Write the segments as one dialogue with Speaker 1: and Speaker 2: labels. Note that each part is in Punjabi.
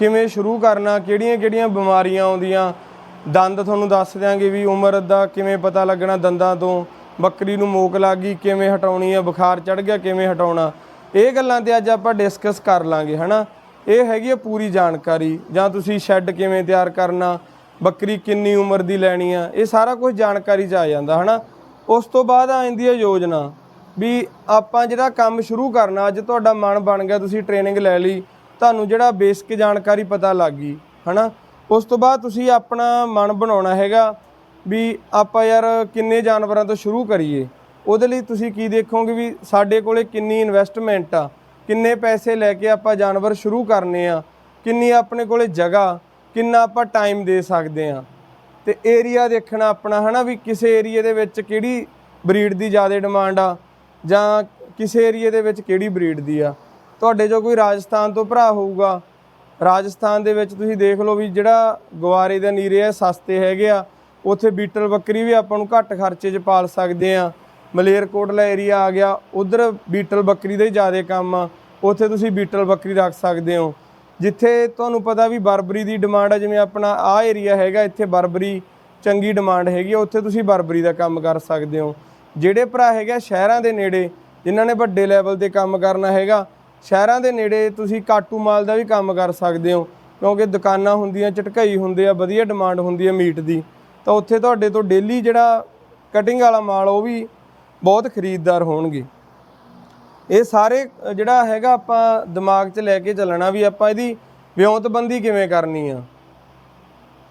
Speaker 1: ਕਿਵੇਂ ਸ਼ੁਰੂ ਕਰਨਾ ਕਿਹੜੀਆਂ-ਕਿਹੜੀਆਂ ਬਿਮਾਰੀਆਂ ਆਉਂਦੀਆਂ? ਦੰਦ ਤੁਹਾਨੂੰ ਦੱਸ ਦਿਆਂਗੇ ਵੀ ਉਮਰ ਦਾ ਕਿਵੇਂ ਪਤਾ ਲੱਗਣਾ ਦੰਦਾਂ ਤੋਂ? ਬੱਕਰੀ ਨੂੰ ਮੋਕ ਲੱਗ ਗਈ, ਕਿਵੇਂ ਹਟਾਉਣੀ ਆ? ਬੁਖਾਰ ਚੜ ਗਿਆ, ਕਿਵੇਂ ਹਟਾਉਣਾ? ਇਹ ਗੱਲਾਂ ਤੇ ਅੱਜ ਆਪਾਂ ਡਿਸਕਸ ਕਰ ਲਾਂਗੇ, ਹਨਾ? ਇਹ ਹੈਗੀ ਆ ਪੂਰੀ ਜਾਣਕਾਰੀ। ਜਾਂ ਤੁਸੀਂ ਸ਼ੈੱਡ ਕਿਵੇਂ ਤਿਆਰ ਕਰਨਾ? ਬੱਕਰੀ ਕਿੰਨੀ ਉਮਰ ਦੀ ਲੈਣੀ ਆ? ਇਹ ਸਾਰਾ ਕੁਝ ਜਾਣਕਾਰੀ ਚ ਆ ਜਾਂਦਾ, ਹਨਾ? ਉਸ ਤੋਂ ਬਾਅਦ ਆ ਜਾਂਦੀ ਹੈ ਯੋਜਨਾ ਵੀ ਆਪਾਂ ਜਿਹੜਾ ਕੰਮ ਸ਼ੁਰੂ ਕਰਨਾ, ਅੱਜ ਤੁਹਾਡਾ ਮਨ ਬਣ ਗਿਆ, ਤੁਸੀਂ ਟ੍ਰੇਨਿੰਗ ਲੈ ਲਈ। ਤੁਹਾਨੂੰ ਜਿਹੜਾ ਬੇਸਿਕ ਜਾਣਕਾਰੀ ਪਤਾ ਲੱਗ ਗਈ, ਹਨਾ? ਉਸ ਤੋਂ ਬਾਅਦ ਤੁਸੀਂ ਆਪਣਾ ਮਨ ਬਣਾਉਣਾ ਹੈਗਾ ਵੀ ਆਪਾਂ ਯਾਰ ਕਿੰਨੇ ਜਾਨਵਰਾਂ ਤੋਂ ਸ਼ੁਰੂ ਕਰੀਏ। ਉਹਦੇ ਲਈ ਤੁਸੀਂ ਕੀ ਦੇਖੋਗੇ ਵੀ ਸਾਡੇ ਕੋਲੇ ਕਿੰਨੀ ਇਨਵੈਸਟਮੈਂਟ ਆ, ਕਿੰਨੇ ਪੈਸੇ ਲੈ ਕੇ ਆਪਾਂ ਜਾਨਵਰ ਸ਼ੁਰੂ ਕਰਨੇ ਆ, ਕਿੰਨੀ ਆਪਣੇ ਕੋਲੇ ਜਗ੍ਹਾ, ਕਿੰਨਾ ਆਪਾਂ ਟਾਈਮ ਦੇ ਸਕਦੇ ਆ। ਤੇ ਏਰੀਆ ਦੇਖਣਾ ਆਪਣਾ, ਹਨਾ, ਵੀ ਕਿਸੇ ਏਰੀਏ ਦੇ ਵਿੱਚ ਕਿਹੜੀ ਬਰੀਡ ਦੀ ਜ਼ਿਆਦਾ ਡਿਮਾਂਡ ਆ ਜਾਂ ਕਿਸੇ ਏਰੀਏ ਦੇ ਵਿੱਚ ਕਿਹੜੀ ਬਰੀਡ ਦੀ ਆ। ਤੁਹਾਡੇ ਜੋ ਕੋਈ ਰਾਜਸਥਾਨ ਤੋਂ ਭਰਾ ਹੋਊਗਾ। ਰਾਜਸਥਾਨ ਦੇ ਵਿੱਚ ਤੁਸੀਂ ਦੇਖ ਲਓ ਵੀ ਜਿਹੜਾ ਗਵਾਰੇ ਦੇ ਨੀਰੇ ਆ, ਸਸਤੇ ਹੈਗੇ ਆ। ਉੱਥੇ ਬੀਟਲ ਬੱਕਰੀ ਵੀ ਆਪਾਂ ਨੂੰ ਘੱਟ ਖਰਚੇ 'ਚ ਪਾਲ ਸਕਦੇ ਆ। ਮਲੇਰਕੋਟਲਾ ਏਰੀਆ ਆ ਗਿਆ, ਉਧਰ ਬੀਟਲ ਬੱਕਰੀ ਦਾ ਹੀ ਜ਼ਿਆਦਾ ਕੰਮ ਆ। ਉੱਥੇ ਤੁਸੀਂ ਬੀਟਲ ਬੱਕਰੀ ਰੱਖ ਸਕਦੇ ਹੋ। ਜਿੱਥੇ ਤੁਹਾਨੂੰ ਪਤਾ ਵੀ ਬਰਬਰੀ ਦੀ ਡਿਮਾਂਡ ਆ, ਜਿਵੇਂ ਆਪਣਾ ਆ ਏਰੀਆ ਹੈਗਾ, ਇੱਥੇ ਬਰਬਰੀ ਚੰਗੀ ਡਿਮਾਂਡ ਹੈਗੀ ਆ, ਉੱਥੇ ਤੁਸੀਂ ਬਰਬਰੀ ਦਾ ਕੰਮ ਕਰ ਸਕਦੇ ਹੋ। ਜਿਹੜੇ ਭਰਾ ਹੈਗਾ ਸ਼ਹਿਰਾਂ ਦੇ ਨੇੜੇ, ਜਿਨ੍ਹਾਂ ਨੇ ਵੱਡੇ ਲੈਵਲ ਤੇ ਕੰਮ ਕਰਨਾ ਹੈਗਾ ਸ਼ਹਿਰਾਂ ਦੇ ਨੇੜੇ ਤੁਸੀਂ ਕਾਟੂ ਮਾਲ ਦਾ ਵੀ ਕੰਮ ਕਰ ਸਕਦੇ ਹੋ, ਕਿਉਂਕਿ ਦੁਕਾਨਾਂ ਹੁੰਦੀਆਂ, ਝਟਕਈ ਹੁੰਦੇ ਆ, ਵਧੀਆ ਡਿਮਾਂਡ ਹੁੰਦੀ ਆ ਮੀਟ ਦੀ। ਤਾਂ ਉੱਥੇ ਤੁਹਾਡੇ ਤੋਂ ਡੇਲੀ ਜਿਹੜਾ ਕਟਿੰਗ ਵਾਲਾ ਮਾਲ, ਉਹ ਵੀ ਬਹੁਤ ਖਰੀਦਦਾਰ ਹੋਣਗੇ। ਇਹ ਸਾਰੇ ਜਿਹੜਾ ਹੈਗਾ ਆਪਾਂ ਦਿਮਾਗ 'ਚ ਲੈ ਕੇ ਚੱਲਣਾ ਵੀ ਆਪਾਂ ਇਹਦੀ ਵਿਉਂਤਬੰਦੀ ਕਿਵੇਂ ਕਰਨੀ ਆ।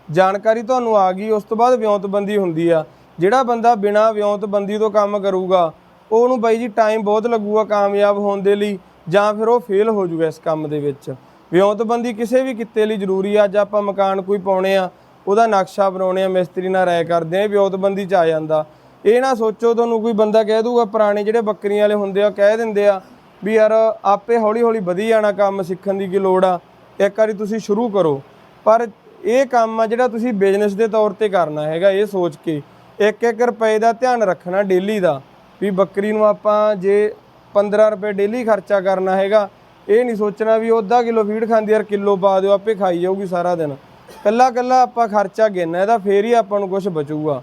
Speaker 1: ਜਾਣਕਾਰੀ ਤੁਹਾਨੂੰ ਆ ਗਈ, ਉਸ ਤੋਂ ਬਾਅਦ ਵਿਉਂਤਬੰਦੀ ਹੁੰਦੀ ਆ। ਜਿਹੜਾ ਬੰਦਾ ਬਿਨਾ ਵਿਉਂਤਬੰਦੀ ਤੋਂ ਕੰਮ ਕਰੂਗਾ, ਉਹਨੂੰ ਬਾਈ ਜੀ ਟਾਈਮ ਬਹੁਤ ਲੱਗੂਗਾ ਕਾਮਯਾਬ ਹੋਣ ਦੇ ਲਈ। ਜਾਂ ਫਿਰ ਉਹ ਫੇਲ ਹੋ ਜੂਗਾ ਇਸ ਕੰਮ ਦੇ ਵਿੱਚ। ਵਿਉਂਤਬੰਦੀ ਕਿਸੇ ਵੀ ਕਿੱਤੇ ਲਈ ਜ਼ਰੂਰੀ ਆ, ਅੱਜ ਆਪਾਂ ਮਕਾਨ ਕੋਈ ਪਾਉਣੇ ਆ, ਉਹਦਾ ਨਕਸ਼ਾ ਬਣਾਉਣੇ ਆ, ਮਿਸਤਰੀ ਨਾਲ ਰਾਏ ਕਰਦੇ ਆ ਵਿਉਂਤਬੰਦੀ ਚ ਆ ਜਾਂਦਾ। ਇਹ ਨਾ ਸੋਚੋ, ਤੁਹਾਨੂੰ ਕੋਈ ਬੰਦਾ ਕਹਿ ਦੂਗਾ, ਪੁਰਾਣੇ ਜਿਹੜੇ ਬੱਕਰੀਆਂ ਵਾਲੇ ਹੁੰਦੇ ਆ ਕਹਿ ਦਿੰਦੇ ਆ ਵੀ ਯਾਰ ਆਪੇ ਹੌਲੀ ਹੌਲੀ ਵਧੀ ਜਾਣਾ ਕੰਮ ਸਿੱਖਣ ਦੀ ਕੀ ਲੋੜ ਆ, ਇੱਕ ਵਾਰੀ ਤੁਸੀਂ ਸ਼ੁਰੂ ਕਰੋ। ਪਰ ਇਹ ਕੰਮ ਆ ਜਿਹੜਾ ਤੁਸੀਂ ਬਿਜ਼ਨਸ ਦੇ ਤੌਰ ਤੇ ਕਰਨਾ ਹੈਗਾ, ਇਹ ਸੋਚ ਕੇ ਇੱਕ ਇੱਕ ਰੁਪਏ ਦਾ ਧਿਆਨ ਰੱਖਣਾ ਡੇਲੀ ਦਾ, ਵੀ ਬੱਕਰੀ ਨੂੰ ਆਪਾਂ ਜੇ 15 ਰੁਪਏ ਡੇਲੀ ਖਰਚਾ ਕਰਨਾ ਹੈਗਾ। ਇਹ ਨਹੀਂ ਸੋਚਣਾ ਵੀ ਉਹ ਅੱਧਾ ਕਿਲੋ ਫੀਡ ਖਾਂਦੀ ਯਾਰ ਕਿਲੋ ਪਾ ਦਿਓ, ਆਪੇ ਖਾਈ ਜਾਊਗੀ ਸਾਰਾ ਦਿਨ। ਕੱਲਾ ਕੱਲਾ ਆਪਾਂ ਖਰਚਾ ਗਿਣਨਾ ਇਹਦਾ ਫੇਰ ਹੀ ਆਪਾਂ ਨੂੰ ਕੁਝ ਬਚੂਗਾ।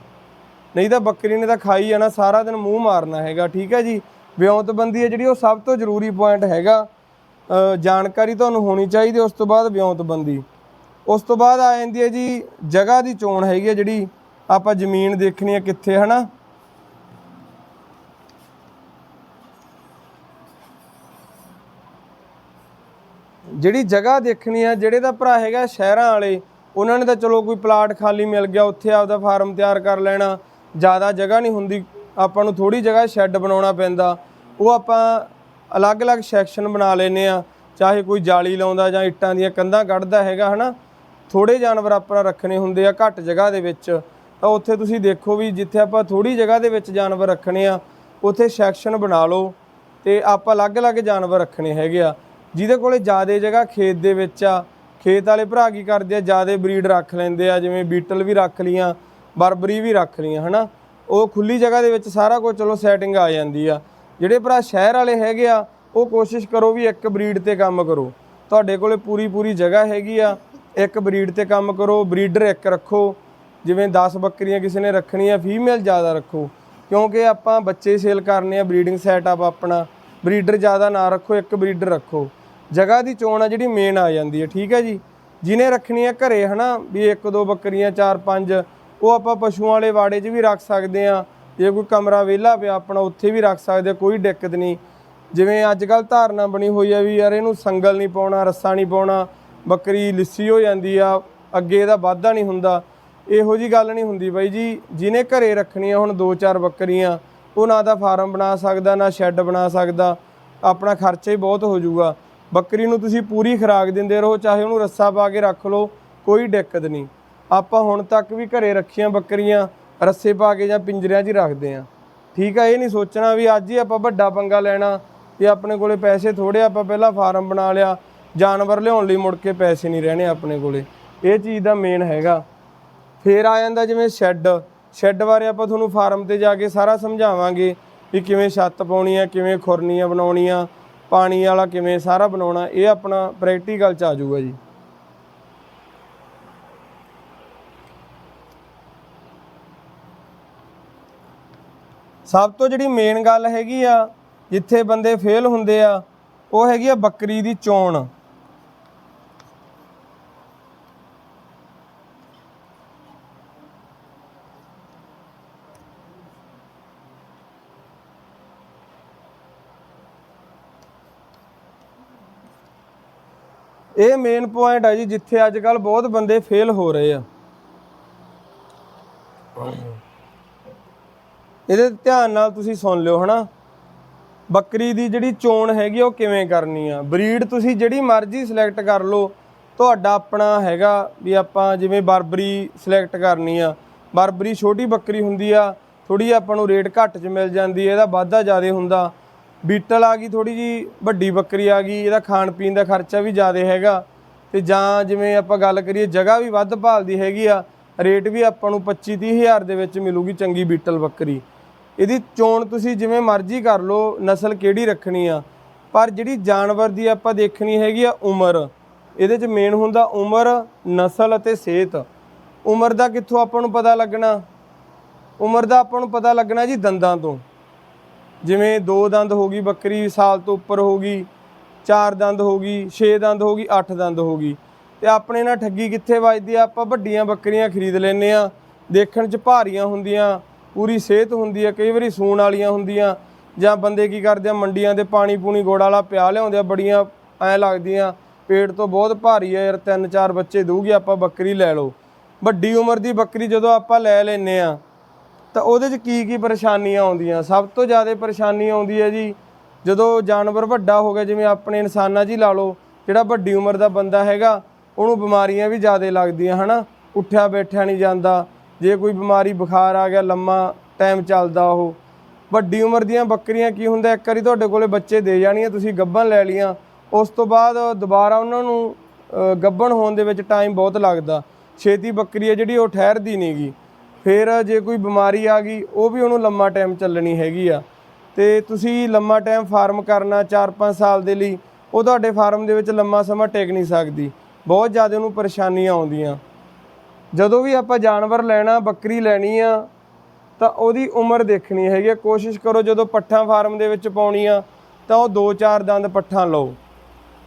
Speaker 1: ਨਹੀਂ ਤਾਂ ਬੱਕਰੀ ਨੇ ਤਾਂ ਖਾਈ ਜਾਣਾ, ਸਾਰਾ ਦਿਨ ਮੂੰਹ ਮਾਰਨਾ ਹੈਗਾ, ਠੀਕ ਹੈ ਜੀ? ਵਿਉਂਤਬੰਦੀ ਹੈ ਜਿਹੜੀ, ਉਹ ਸਭ ਤੋਂ ਜ਼ਰੂਰੀ ਪੁਆਇੰਟ ਹੈਗਾ। ਜਾਣਕਾਰੀ ਤੁਹਾਨੂੰ ਹੋਣੀ ਚਾਹੀਦੀ, ਉਸ ਤੋਂ ਬਾਅਦ ਵਿਉਂਤਬੰਦੀ। ਉਸ ਤੋਂ ਬਾਅਦ ਆ ਜਾਂਦੀ ਹੈ ਜੀ, ਜਗ੍ਹਾ ਦੀ ਚੋਣ ਹੈਗੀ ਹੈ ਜਿਹੜੀ, ਆਪਾਂ ਜ਼ਮੀਨ ਦੇਖਣੀ ਹੈ ਕਿੱਥੇ, ਹਨਾ? ਜਿਹੜੀ ਜਗ੍ਹਾ ਦੇਖਣੀ ਆ, ਜਿਹੜੇ ਦਾ ਭਰਾ ਹੈਗਾ ਸ਼ਹਿਰਾਂ ਵਾਲੇ, ਉਹਨਾਂ ਨੇ ਤਾਂ ਚਲੋ ਕੋਈ ਪਲਾਟ ਖਾਲੀ ਮਿਲ ਗਿਆ, ਉੱਥੇ ਆਪਦਾ ਫਾਰਮ ਤਿਆਰ ਕਰ ਲੈਣਾ। ਜ਼ਿਆਦਾ ਜਗ੍ਹਾ ਨਹੀਂ ਹੁੰਦੀ, ਆਪਾਂ ਨੂੰ ਥੋੜੀ ਜਗ੍ਹਾ ਸ਼ੈੱਡ ਬਣਾਉਣਾ ਪੈਂਦਾ। ਉਹ ਆਪਾਂ ਅਲੱਗ-ਅਲੱਗ ਸੈਕਸ਼ਨ ਬਣਾ ਲੈਨੇ ਆ, ਚਾਹੇ ਕੋਈ ਜਾਲੀ ਲਾਉਂਦਾ ਜਾਂ ਇੱਟਾਂ ਦੀਆਂ ਕੰਧਾਂ ਕੱਢਦਾ ਹੈਗਾ, ਹਨਾ? ਥੋੜੇ ਜਾਨਵਰ ਆਪਾਂ ਰੱਖਣੇ ਹੁੰਦੇ ਆ ਘੱਟ ਜਗ੍ਹਾ ਦੇ ਵਿੱਚ। ਤਾਂ ਉੱਥੇ ਤੁਸੀਂ ਦੇਖੋ ਵੀ ਜਿੱਥੇ ਆਪਾਂ ਥੋੜੀ ਜਗ੍ਹਾ ਦੇ ਵਿੱਚ ਜਾਨਵਰ ਰੱਖਣੇ ਆ, ਉੱਥੇ ਸੈਕਸ਼ਨ ਬਣਾ ਲਓ। ਤੇ ਆਪਾਂ ਅਲੱਗ-ਅਲੱਗ ਜਾਨਵਰ ਰੱਖਣੇ ਹੈਗੇ ਆ। ਜਿਹਦੇ ਕੋਲੇ ਜ਼ਿਆਦਾ ਜਗ੍ਹਾ ਖੇਤ ਦੇ ਵਿੱਚ ਆ, ਖੇਤ ਵਾਲੇ ਭਰਾ ਕੀ ਕਰਦੇ ਆ, ਜ਼ਿਆਦਾ ਬਰੀਡ ਰੱਖ ਲੈਂਦੇ ਆ, ਜਿਵੇਂ ਬੀਟਲ ਵੀ ਰੱਖ ਲੀਆਂ ਬਰਬਰੀ ਵੀ ਰੱਖ ਲੀਆਂ ਹਨਾ? ਉਹ ਖੁੱਲੀ ਜਗ੍ਹਾ ਦੇ ਵਿੱਚ ਸਾਰਾ ਕੁਝ ਚਲੋ ਸੈਟਿੰਗ ਆ ਜਾਂਦੀ ਆ। ਜਿਹੜੇ ਭਰਾ ਸ਼ਹਿਰ ਵਾਲੇ ਹੈਗੇ ਆ, ਉਹ ਕੋਸ਼ਿਸ਼ ਕਰੋ ਵੀ ਇੱਕ ਬਰੀਡ ਤੇ ਕੰਮ ਕਰੋ। ਤੁਹਾਡੇ ਕੋਲੇ ਪੂਰੀ ਪੂਰੀ ਜਗ੍ਹਾ ਹੈਗੀ ਆ, ਇੱਕ ਬਰੀਡ ਤੇ ਕੰਮ ਕਰੋ, ਬਰੀਡਰ ਇੱਕ ਰੱਖੋ, ਜਿਵੇਂ 10 ਬੱਕਰੀਆਂ ਕਿਸੇ ਨੇ ਰੱਖਣੀਆਂ ਫੀਮੇਲ ਜ਼ਿਆਦਾ ਰੱਖੋ। ਕਿਉਂਕਿ ਆਪਾਂ ਬੱਚੇ ਸੇਲ ਕਰਨੇ ਆ ਬਰੀਡਿੰਗ ਸੈਟਅਪ ਆਪਣਾ। ਬਰੀਡਰ ਜ਼ਿਆਦਾ ਨਾ ਰੱਖੋ, ਇੱਕ ਬਰੀਡਰ ਰੱਖੋ। ਜਗ੍ਹਾ ਦੀ ਚੋਣ ਆ ਜਿਹੜੀ ਮੇਨ ਆ ਜਾਂਦੀ ਹੈ ਠੀਕ ਹੈ ਜੀ? ਜਿਹਨੇ ਰੱਖਣੀ ਆ ਘਰੇ, ਹਨਾ? ਵੀ ਇੱਕ, ਦੋ ਬੱਕਰੀਆਂ, ਚਾਰ, ਪੰਜ, ਉਹ ਆਪਾਂ ਪਸ਼ੂਆਂ ਵਾਲੇ ਵਾੜੇ 'ਚ ਵੀ ਰੱਖ ਸਕਦੇ ਆ। ਜੇ ਕੋਈ ਕਮਰਾ ਵਿਹਲਾ ਪਿਆ ਆਪਣਾ, ਉੱਥੇ ਵੀ ਰੱਖ ਸਕਦੇ ਕੋਈ ਦਿੱਕਤ ਨਹੀਂ। ਜਿਵੇਂ ਅੱਜ ਕੱਲ ਧਾਰਨਾ ਬਣੀ ਹੋਈ ਆ ਵੀ ਯਾਰ ਇਹਨੂੰ ਸੰਗਲ ਨਹੀਂ ਪਾਉਣਾ, ਰੱਸਾ ਨਹੀਂ ਪਾਉਣਾ, ਬੱਕਰੀ ਲਿੱਸੀ ਹੋ ਜਾਂਦੀ ਆ, ਅੱਗੇ ਇਹਦਾ ਵਾਧਾ ਨਹੀਂ ਹੁੰਦਾ। ਇਹੋ ਜੀ ਗੱਲ ਨਹੀਂ ਹੁੰਦੀ ਬਾਈ ਜੀ। ਜਿਹਨੇ ਘਰੇ ਰੱਖਣੀਆਂ ਹੁਣ ਦੋ ਚਾਰ ਬੱਕਰੀਆਂ, ਉਹ ਨਾ ਤਾਂ ਫਾਰਮ ਬਣਾ ਸਕਦਾ, ਨਾ ਸ਼ੈੱਡ ਬਣਾ ਸਕਦਾ। ਆਪਣਾ ਖਰਚਾ ਹੀ ਬਹੁਤ ਹੋ ਜਾਊਗਾ। ਬੱਕਰੀ ਨੂੰ ਤੁਸੀਂ ਪੂਰੀ ਖੁਰਾਕ ਦਿੰਦੇ ਰਹੋ, ਚਾਹੇ ਉਹਨੂੰ ਰੱਸਾ ਪਾ ਕੇ ਰੱਖ ਲਓ, ਕੋਈ ਦਿੱਕਤ ਨਹੀਂ। ਆਪਾਂ ਹੁਣ ਤੱਕ ਵੀ ਘਰੇ ਰੱਖੀਆਂ ਬੱਕਰੀਆਂ, ਰੱਸੇ ਪਾ ਕੇ ਜਾਂ ਪਿੰਜਰਿਆਂ 'ਚ ਹੀ ਰੱਖਦੇ ਆ ਠੀਕ ਆ, ਇਹ ਨਹੀਂ ਸੋਚਣਾ ਵੀ ਅੱਜ ਹੀ ਆਪਾਂ ਵੱਡਾ ਪੰਗਾ ਲੈਣਾ ਤੇ ਆਪਣੇ ਕੋਲੇ ਪੈਸੇ ਥੋੜੇ ਆਪਾਂ ਪਹਿਲਾਂ ਫਾਰਮ ਬਣਾ ਲਿਆ, ਜਾਨਵਰ ਲਿਆਉਣ ਲਈ ਮੁੜ ਕੇ ਪੈਸੇ ਨਹੀਂ ਰਹਿਣੇ ਆਪਣੇ ਕੋਲੇ। ਇਹ ਚੀਜ਼ ਦਾ ਮੇਨ ਹੈਗਾ। ਫੇਰ ਆ ਜਾਂਦਾ ਜਿਵੇਂ ਸ਼ੈੱਡ। ਸ਼ੈੱਡ ਬਾਰੇ ਆਪਾਂ ਤੁਹਾਨੂੰ ਫਾਰਮ ਤੇ ਜਾ ਕੇ ਸਾਰਾ ਸਮਝਾਵਾਂਗੇ ਵੀ ਕਿਵੇਂ ਛੱਤ ਪਾਉਣੀ ਆ, ਕਿਵੇਂ ਖੁਰਨੀਆਂ ਬਣਾਉਣੀਆਂ ਪਾਣੀ ਵਾਲਾ ਕਿਵੇਂ ਸਾਰਾ ਬਣਾਉਣਾ, ਇਹ ਆਪਣਾ ਪ੍ਰੈਕਟੀਕਲ ਚ ਆ ਜਾਊਗਾ ਜੀ। ਸਭ ਤੋਂ ਜਿਹੜੀ ਮੇਨ ਗੱਲ ਹੈਗੀ ਆ, ਜਿੱਥੇ ਬੰਦੇ ਫੇਲ ਹੁੰਦੇ ਆ, ਉਹ ਹੈਗੀ ਆ ਬੱਕਰੀ ਦੀ ਚੋਣ। ਇਹ ਮੇਨ ਪੁਆਇੰਟ ਹੈ ਜੀ ਜਿੱਥੇ ਅੱਜ ਕੱਲ ਬਹੁਤ ਬੰਦੇ ਫੇਲ ਹੋ ਰਹੇ ਆ। ਇਹਦੇ ਧਿਆਨ ਨਾਲ ਤੁਸੀਂ ਸੁਣ ਲਿਓ ਹਨਾ? ਬੱਕਰੀ ਦੀ ਜਿਹੜੀ ਚੋਣ ਹੈਗੀ ਆ, ਉਹ ਕਿਵੇਂ ਕਰਨੀ ਆ? ਬਰੀਡ ਤੁਸੀਂ ਜਿਹੜੀ ਮਰਜ਼ੀ ਸਿਲੈਕਟ ਕਰ ਲਓ ਤੁਹਾਡਾ ਆਪਣਾ ਹੈਗਾ ਵੀ ਆਪਾਂ ਜਿਵੇਂ ਬਰਬਰੀ ਸਿਲੈਕਟ ਕਰਨੀ ਆ। ਬਰਬਰੀ ਛੋਟੀ ਬੱਕਰੀ ਹੁੰਦੀ ਆ ਥੋੜੀ ਆਪਾਂ ਨੂੰ ਰੇਟ ਘੱਟ 'ਚ ਮਿਲ ਜਾਂਦੀ ਹੈ ਇਹਦਾ ਵਾਧਾ ਜ਼ਿਆਦਾ ਹੁੰਦਾ। ਬੀਟਲ ਆ ਗਈ ਥੋੜੀ ਜੀ ਵੱਡੀ ਬੱਕਰੀ ਆ ਗਈ, ਇਹਦਾ ਖਾਣ ਪੀਣ ਦਾ ਖਰਚਾ ਵੀ ਜ਼ਿਆਦਾ ਹੈਗਾ। ਤੇ ਜਾਂ ਜਿਵੇਂ ਆਪਾਂ ਗੱਲ ਕਰੀਏ, ਜਗ੍ਹਾ ਵੀ ਵੱਧ ਭਾਲਦੀ ਹੈਗੀ ਆ, ਰੇਟ ਵੀ ਆਪਾਂ ਨੂੰ 25 30 ਹਜ਼ਾਰ ਦੇ ਵਿੱਚ ਮਿਲੂਗੀ ਚੰਗੀ ਬੀਟਲ ਬੱਕਰੀ। ਇਹਦੀ ਚੋਣ ਤੁਸੀਂ ਜਿਵੇਂ ਮਰਜ਼ੀ ਕਰ ਲਓ, ਨਸਲ ਕਿਹੜੀ ਰੱਖਣੀ ਆ, ਪਰ ਜਿਹੜੀ ਜਾਨਵਰ ਦੀ ਆਪਾਂ ਦੇਖਣੀ ਹੈਗੀ ਆ, ਉਮਰ। ਇਹਦੇ 'ਚ ਮੇਨ ਹੁੰਦਾ ਉਮਰ, ਨਸਲ ਅਤੇ ਸਿਹਤ। ਉਮਰ ਦਾ ਕਿੱਥੋਂ ਆਪਾਂ ਨੂੰ ਪਤਾ ਲੱਗਣਾ? ਉਮਰ ਦਾ ਆਪਾਂ ਨੂੰ ਪਤਾ ਲੱਗਣਾ ਜੀ ਦੰਦਾਂ ਤੋਂ। ਜਿਵੇਂ ਦੋ ਦੰਦ ਹੋ ਗਈ, ਬੱਕਰੀ ਸਾਲ ਤੋਂ ਉੱਪਰ ਹੋ ਗਈ, ਚਾਰ ਦੰਦ ਹੋ ਗਈ, ਛੇ ਦੰਦ ਹੋ ਗਈ, ਅੱਠ ਦੰਦ ਹੋ ਗਈ। ਤੇ ਆਪਣੇ ਨਾਲ ਠੱਗੀ ਕਿੱਥੇ ਵੱਜਦੀ ਆ? ਆਪਾਂ ਵੱਡੀਆਂ ਬੱਕਰੀਆਂ ਖਰੀਦ ਲੈਨੇ ਆ। ਦੇਖਣ 'ਚ ਭਾਰੀਆਂ ਹੁੰਦੀਆਂ, ਪੂਰੀ ਸਿਹਤ ਹੁੰਦੀ ਆ, ਕਈ ਵਾਰੀ ਸੂਣ ਵਾਲੀਆਂ ਹੁੰਦੀਆਂ। ਜਾਂ ਬੰਦੇ ਕੀ ਕਰਦੇ ਆ, ਮੰਡੀਆਂ ਦੇ ਪਾਣੀ ਪੂਣੀ ਗੋੜ ਵਾਲਾ ਪਿਆ ਲਿਆਉਂਦੇ ਆ, ਬੜੀਆਂ ਐ ਲੱਗਦੀਆਂ। ਪੇਟ ਤੋਂ ਬਹੁਤ ਭਾਰੀ ਆ ਯਾਰ, ਤਿੰਨ ਚਾਰ ਬੱਚੇ ਦਊਗੀ ਆਪਾਂ ਬੱਕਰੀ ਲੈ ਲਓ। ਵੱਡੀ ਉਮਰ ਦੀ ਬੱਕਰੀ ਜਦੋਂ ਆਪਾਂ ਲੈ ਲੈਨੇ ਆ ਤਾਂ ਉਹਦੇ 'ਚ ਕੀ ਕੀ ਪਰੇਸ਼ਾਨੀਆਂ ਆਉਂਦੀਆਂ? ਸਭ ਤੋਂ ਜ਼ਿਆਦਾ ਪਰੇਸ਼ਾਨੀ ਆਉਂਦੀ ਹੈ ਜੀ, ਜਦੋਂ ਜਾਨਵਰ ਵੱਡਾ ਹੋ ਗਿਆ, ਜਿਵੇਂ ਆਪਣੇ ਇਨਸਾਨਾਂ 'ਚ ਹੀ ਲਾ ਲਓ, ਜਿਹੜਾ ਵੱਡੀ ਉਮਰ ਦਾ ਬੰਦਾ ਹੈਗਾ, ਉਹਨੂੰ ਬਿਮਾਰੀਆਂ ਵੀ ਜ਼ਿਆਦਾ ਲੱਗਦੀਆਂ, ਹਨਾ? ਉੱਠਿਆ ਬੈਠਿਆ ਨਹੀਂ ਜਾਂਦਾ, ਜੇ ਕੋਈ ਬਿਮਾਰੀ ਬੁਖਾਰ ਆ ਗਿਆ, ਲੰਮਾ ਟਾਈਮ ਚੱਲਦਾ ਉਹ। ਵੱਡੀ ਉਮਰ ਦੀਆਂ ਬੱਕਰੀਆਂ ਕੀ ਹੁੰਦਾ, ਇੱਕ ਵਾਰੀ ਤੁਹਾਡੇ ਕੋਲੇ ਬੱਚੇ ਦੇ ਜਾਣੀਆਂ, ਤੁਸੀਂ ਗੱਭਣ ਲੈ ਲੀਆਂ ਉਸ ਤੋਂ ਬਾਅਦ ਦੁਬਾਰਾ ਉਹਨਾਂ ਨੂੰ ਗੱਭਣ ਹੋਣ ਦੇ ਵਿੱਚ ਟਾਈਮ ਬਹੁਤ ਲੱਗਦਾ। ਛੇਤੀ ਬੱਕਰੀ ਹੈ ਜਿਹੜੀ, ਉਹ ਠਹਿਰਦੀ ਨਹੀਂਗੀ ਫਿਰ ਜੇ ਕੋਈ ਬਿਮਾਰੀ ਆ ਗਈ, ਉਹ ਵੀ ਉਹਨੂੰ ਲੰਮਾ ਟਾਈਮ ਚੱਲਣੀ ਹੈਗੀ ਆ। ਤੇ ਤੁਸੀਂ ਲੰਮਾ ਟਾਈਮ ਫਾਰਮ ਕਰਨਾ 4-5 ਸਾਲ ਦੇ ਲਈ, ਉਹ ਤੁਹਾਡੇ ਫਾਰਮ ਦੇ ਵਿੱਚ ਲੰਮਾ ਸਮਾਂ ਟਿਕ ਨਹੀਂ ਸਕਦੀ। ਬਹੁਤ ਜ਼ਿਆਦਾ ਉਹਨੂੰ ਪਰੇਸ਼ਾਨੀਆਂ ਆਉਂਦੀਆਂ। ਜਦੋਂ ਵੀ ਆਪਾਂ ਜਾਨਵਰ ਲੈਣਾ, ਬੱਕਰੀ ਲੈਣੀ ਆ, ਤਾਂ ਉਹਦੀ ਉਮਰ ਦੇਖਣੀ ਹੈਗੀ ਆ। ਕੋਸ਼ਿਸ਼ ਕਰੋ ਜਦੋਂ ਪੱਠਾ ਫਾਰਮ ਦੇ ਵਿੱਚ ਪਾਉਣੀ ਆ ਤਾਂ ਉਹ 2-4 ਦੰਦ ਪੱਠਾ ਲਓ।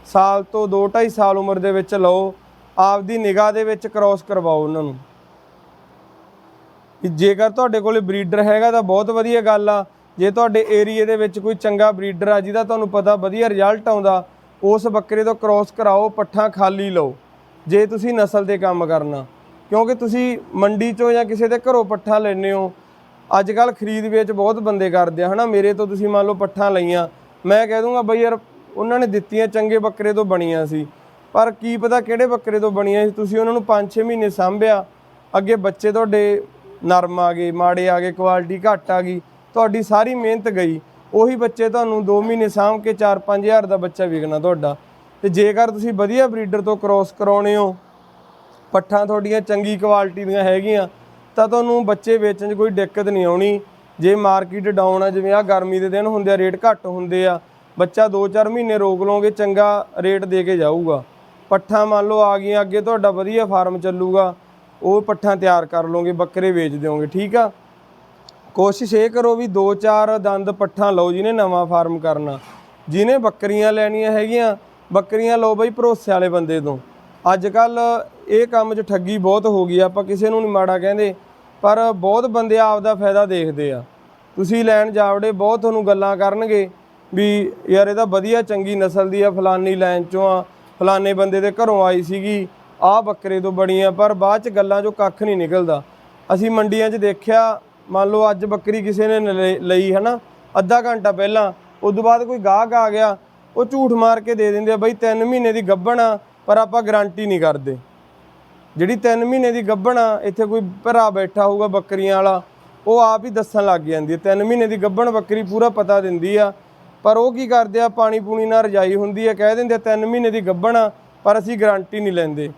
Speaker 1: ਸਾਲ ਤੋਂ 2-2.5 ਸਾਲ ਉਮਰ ਦੇ ਵਿੱਚ ਲਓ। ਆਪਦੀ ਨਿਗਾਹ ਦੇ ਵਿੱਚ ਕ੍ਰਾਸ ਕਰਵਾਓ ਉਹਨਾਂ ਨੂੰ। ਜੇਕਰ ਤੁਹਾਡੇ ਕੋਲੇ ਬਰੀਡਰ ਹੈਗਾ ਤਾਂ ਬਹੁਤ ਵਧੀਆ ਗੱਲ ਆ। ਜੇ ਤੁਹਾਡੇ ਏਰੀਏ ਦੇ ਵਿੱਚ ਕੋਈ ਚੰਗਾ ਬਰੀਡਰ ਆ ਜਿਹਦਾ ਤੁਹਾਨੂੰ ਪਤਾ ਵਧੀਆ ਰਿਜ਼ਲਟ ਆਉਂਦਾ, ਉਸ ਬੱਕਰੇ ਤੋਂ ਕ੍ਰਾਸ ਕਰਾਓ, ਪੱਠਾ ਖਾਲੀ ਲਓ। ਜੇ ਤੁਸੀਂ ਨਸਲ ਤੇ ਕੰਮ ਕਰਨਾ, ਕਿਉਂਕਿ ਤੁਸੀਂ ਮੰਡੀ ਚੋਂ ਜਾਂ ਕਿਸੇ ਦੇ ਘਰੋਂ ਪੱਠਾ ਲੈਨੇ ਹੋ। ਅੱਜ ਕੱਲ ਖਰੀਦ ਵੇਚ ਬਹੁਤ ਬੰਦੇ ਕਰਦੇ ਆ, ਹਨਾ? ਮੇਰੇ ਤੋਂ ਤੁਸੀਂ ਮੰਨ ਲਓ ਪੱਠਾ ਲਈਆਂ। ਮੈਂ ਕਹਿ ਦੂੰਗਾ ਬਈ ਯਾਰ, ਉਹਨਾਂ ਨੇ ਦਿੱਤੀਆਂ, ਚੰਗੇ ਬੱਕਰੇ ਤੋਂ ਬਣੀਆਂ ਸੀ। ਪਰ ਕੀ ਪਤਾ ਕਿਹੜੇ ਬੱਕਰੇ ਤੋਂ ਬਣੀਆਂ ਸੀ? ਤੁਸੀਂ ਉਹਨਾਂ ਨੂੰ 5-6 ਮਹੀਨੇ ਸਾਂਭਿਆ। ਅੱਗੇ ਬੱਚੇ ਤੁਹਾਡੇ ਨਰਮ ਆ ਗਏ ਮਾੜੇ ਆ ਗਏ ਕੁਆਲਿਟੀ ਘੱਟ ਆ ਗਈ, ਤੁਹਾਡੀ ਸਾਰੀ ਮਿਹਨਤ ਗਈ, ਉਹੀ ਬੱਚੇ ਤੁਹਾਨੂੰ 2 ਮਹੀਨੇ ਸਾਂਭ ਕੇ 4-5 ਹਜ਼ਾਰ ਦਾ ਬੱਚਾ ਵਿਕਣਾ ਤੁਹਾਡਾ। ਤੇ ਜੇਕਰ ਤੁਸੀਂ ਵਧੀਆ ਬਰੀਡਰ ਤੋਂ ਕ੍ਰਾਸ ਕਰਾਉਣੇ ਹੋ, ਪੱਠਾਂ ਤੁਹਾਡੀਆਂ ਚੰਗੀ ਕੁਆਲਿਟੀ ਦੀਆਂ ਹੈਗੀਆਂ, ਤਾਂ ਤੁਹਾਨੂੰ ਬੱਚੇ ਵੇਚਣ 'ਚ ਕੋਈ ਦਿੱਕਤ ਨਹੀਂ ਆਉਣੀ। ਜੇ ਮਾਰਕੀਟ ਡਾਊਨ ਆ, ਜਿਵੇਂ ਆ ਗਰਮੀ ਦੇ ਦਿਨ ਹੁੰਦੇ ਆ ਰੇਟ ਘੱਟ ਹੁੰਦੇ ਆ, ਬੱਚਾ 2-4 ਮਹੀਨੇ ਰੋਕ ਲਓਗੇ, ਚੰਗਾ ਰੇਟ ਦੇ ਕੇ ਜਾਊਗਾ। ਪੱਠਾਂ ਮੰਨ ਲਓ ਆ ਗਈਆਂ, ਅੱਗੇ ਤੁਹਾਡਾ ਵਧੀਆ ਫਾਰਮ ਚੱਲੂਗਾ। ਉਹ ਪੱਠਾਂ ਤਿਆਰ ਕਰ ਲਓਗੇ, ਬੱਕਰੇ ਵੇਚ ਦਿਓਗੇ, ਠੀਕ ਆ? ਕੋਸ਼ਿਸ਼ ਇਹ ਕਰੋ ਵੀ 2-4 ਦੰਦ ਪੱਠਾਂ ਲਓ ਜਿਹਨੇ ਨਵਾਂ ਫਾਰਮ ਕਰਨਾ। ਜਿਹਨੇ ਬੱਕਰੀਆਂ ਲੈਣੀਆਂ ਹੈਗੀਆਂ, ਬੱਕਰੀਆਂ ਲਓ ਬਈ ਭਰੋਸੇ ਵਾਲੇ ਬੰਦੇ ਤੋਂ। ਅੱਜ ਕੱਲ ਇਹ ਕੰਮ 'ਚ ਠੱਗੀ ਬਹੁਤ ਹੋ ਗਈ ਆਪਾਂ ਕਿਸੇ ਨੂੰ ਨਹੀਂ ਮਾੜਾ ਕਹਿੰਦੇ, ਪਰ ਬਹੁਤ ਬੰਦੇ ਆਪ ਦਾ ਫਾਇਦਾ ਦੇਖਦੇ ਆ। ਤੁਸੀਂ ਲੈਣ ਜਾਵੜੇ, ਬਹੁਤ ਤੁਹਾਨੂੰ ਗੱਲਾਂ ਕਰਨਗੇ ਵੀ ਯਾਰ ਇਹਦਾ ਵਧੀਆ ਚੰਗੀ ਨਸਲ ਦੀ ਆ, ਫਲਾਨੀ ਲਾਈਨ ਚੋਂ ਆ, ਫਲਾਨੇ ਬੰਦੇ ਦੇ ਘਰੋਂ ਆਈ ਸੀਗੀ ਆਹ ਬੱਕਰੇ ਤੋਂ ਬਣੀ ਆ ਪਰ ਬਾਅਦ ਚ ਗੱਲਾਂ ਚੋਂ ਕੱਖ ਨਹੀਂ ਨਿਕਲਦਾ। ਅਸੀਂ ਮੰਡੀਆਂ 'ਚ ਦੇਖਿਆ, ਮੰਨ ਲਓ ਅੱਜ ਬੱਕਰੀ ਕਿਸੇ ਨੇ ਲ- ਲਈ, ਹਨਾ? ਅੱਧਾ ਘੰਟਾ ਪਹਿਲਾਂ ਉਸ ਤੋਂ ਬਾਅਦ ਕੋਈ ਗਾਹਕ ਆ ਗਿਆ, ਉਹ ਝੂਠ ਮਾਰ ਕੇ ਦੇ ਦਿੰਦੇ ਆ, ਬਈ 3 ਮਹੀਨੇ ਦੀ ਗੱਭਣ ਆ, ਪਰ ਆਪਾਂ ਗਾਰੰਟੀ ਨਹੀਂ ਕਰਦੇ। ਜਿਹੜੀ 3 ਮਹੀਨੇ ਦੀ ਗੱਭਣ ਆ, ਇੱਥੇ ਕੋਈ ਭਰਾ ਬੈਠਾ ਹੋਊਗਾ ਬੱਕਰੀਆਂ ਵਾਲਾ, ਉਹ ਆਪ ਹੀ ਦੱਸਣ ਲੱਗ ਜਾਂਦੀ ਹੈ 3 ਮਹੀਨੇ ਦੀ ਗੱਭਣ ਬੱਕਰੀ ਪੂਰਾ ਪਤਾ ਦਿੰਦੀ ਆ, ਪਰ ਉਹ ਕੀ ਕਰਦੇ ਆ, ਪਾਣੀ ਪੂਣੀ ਨਾਲ ਰਜਾਈ ਹੁੰਦੀ ਆ ਕਹਿ ਦਿੰਦੇ 3 ਮਹੀਨੇ ਦੀ ਗੱਭਣ ਆ, ਪਰ ਅਸੀਂ ਗਾਰੰਟੀ ਨਹੀਂ ਲੈਂਦੇ।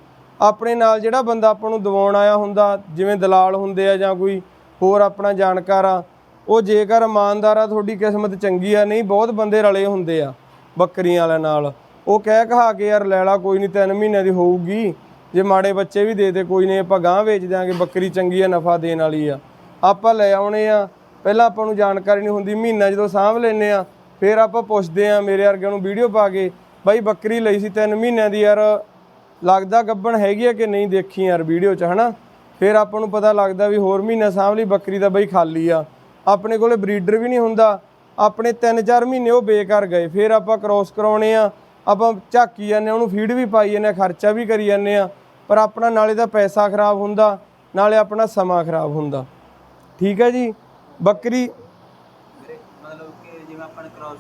Speaker 1: ਆਪਣੇ ਨਾਲ ਜਿਹੜਾ ਬੰਦਾ ਆਪਾਂ ਨੂੰ ਦਵਾਉਣ ਆਇਆ ਹੁੰਦਾ, ਜਿਵੇਂ ਦਲਾਲ ਹੁੰਦੇ ਆ ਜਾਂ ਕੋਈ ਹੋਰ ਆਪਣਾ ਜਾਣਕਾਰ ਆ, ਉਹ ਜੇਕਰ ਇਮਾਨਦਾਰ ਆ, ਤੁਹਾਡੀ ਕਿਸਮਤ ਚੰਗੀ ਆ, ਨਹੀਂ, ਬਹੁਤ ਬੰਦੇ ਰਲੇ ਹੁੰਦੇ ਆ ਬੱਕਰੀਆਂ ਵਾਲਿਆਂ ਨਾਲ। ਉਹ ਕਹਿ ਕਹਾ ਕੇ, ਯਾਰ, ਲੈ ਲਾ, ਕੋਈ ਨਹੀਂ 3 ਮਹੀਨਿਆਂ ਦੀ ਹੋਊਗੀ। ਜੇ ਮਾੜੇ ਬੱਚੇ ਵੀ ਦੇ ਦੇ, ਕੋਈ ਨਹੀਂ, ਆਪਾਂ ਗਾਂ ਵੇਚ ਦਿਆਂਗੇ, ਬੱਕਰੀ ਚੰਗੀ ਆ, ਨਫਾ ਦੇਣ ਵਾਲੀ ਆ। ਆਪਾਂ ਲੈ ਆਉਣੇ ਆ। ਪਹਿਲਾਂ ਆਪਾਂ ਨੂੰ ਜਾਣਕਾਰੀ ਨਹੀਂ ਹੁੰਦੀ, ਮਹੀਨਾ ਜਦੋਂ ਸਾਂਭ ਲੈਨੇ ਆ, ਫਿਰ ਆਪਾਂ ਪੁੱਛਦੇ ਆ, ਮੇਰੇ ਵਰਗਿਆਂ ਨੂੰ ਵੀਡੀਓ ਪਾ ਕੇ, ਬਾਈ, ਬੱਕਰੀ ਲਈ ਸੀ 3 ਮਹੀਨਿਆਂ ਦੀ, ਯਾਰ ਲੱਗਦਾ ਗੱਬਣ ਹੈਗੀ ਆ ਕਿ ਨਹੀਂ ਦੇਖੀ ਯਾਰ ਵੀਡੀਓ 'ਚ ਹਨਾ? ਫਿਰ ਆਪਾਂ ਨੂੰ ਪਤਾ ਲੱਗਦਾ ਵੀ ਹੋਰ ਮਹੀਨਾ ਸਾਂਭ ਲਈ ਬੱਕਰੀ ਦਾ ਬਈ ਖਾਲੀ ਆ। ਆਪਣੇ ਕੋਲੇ ਬਰੀਡਰ ਵੀ ਨਹੀਂ ਹੁੰਦਾ। ਆਪਣੇ 3-4 ਮਹੀਨੇ ਉਹ ਬੇਕਾਰ ਗਏ। ਫਿਰ ਆਪਾਂ ਕ੍ਰੋਸ ਕਰਾਉਣੇ ਆ। ਆਪਾਂ ਝਾਕੀ ਜਾਂਦੇ ਹਾਂ, ਉਹਨੂੰ ਫੀਡ ਵੀ ਪਾਈ ਜਾਂਦੇ ਆ ਖਰਚਾ ਵੀ ਕਰੀ ਜਾਂਦੇ ਆ। ਪਰ ਆਪਣਾ ਨਾਲੇ ਦਾ ਪੈਸਾ ਖਰਾਬ ਹੁੰਦਾ ਨਾਲੇ ਆਪਣਾ ਸਮਾਂ ਖਰਾਬ ਹੁੰਦਾ। ਠੀਕ ਹੈ ਜੀ? ਬੱਕਰੀ
Speaker 2: ਮਤਲਬ ਕਿ ਜਿਵੇਂ ਆਪਾਂ ਨੇ ਕ੍ਰਾਸ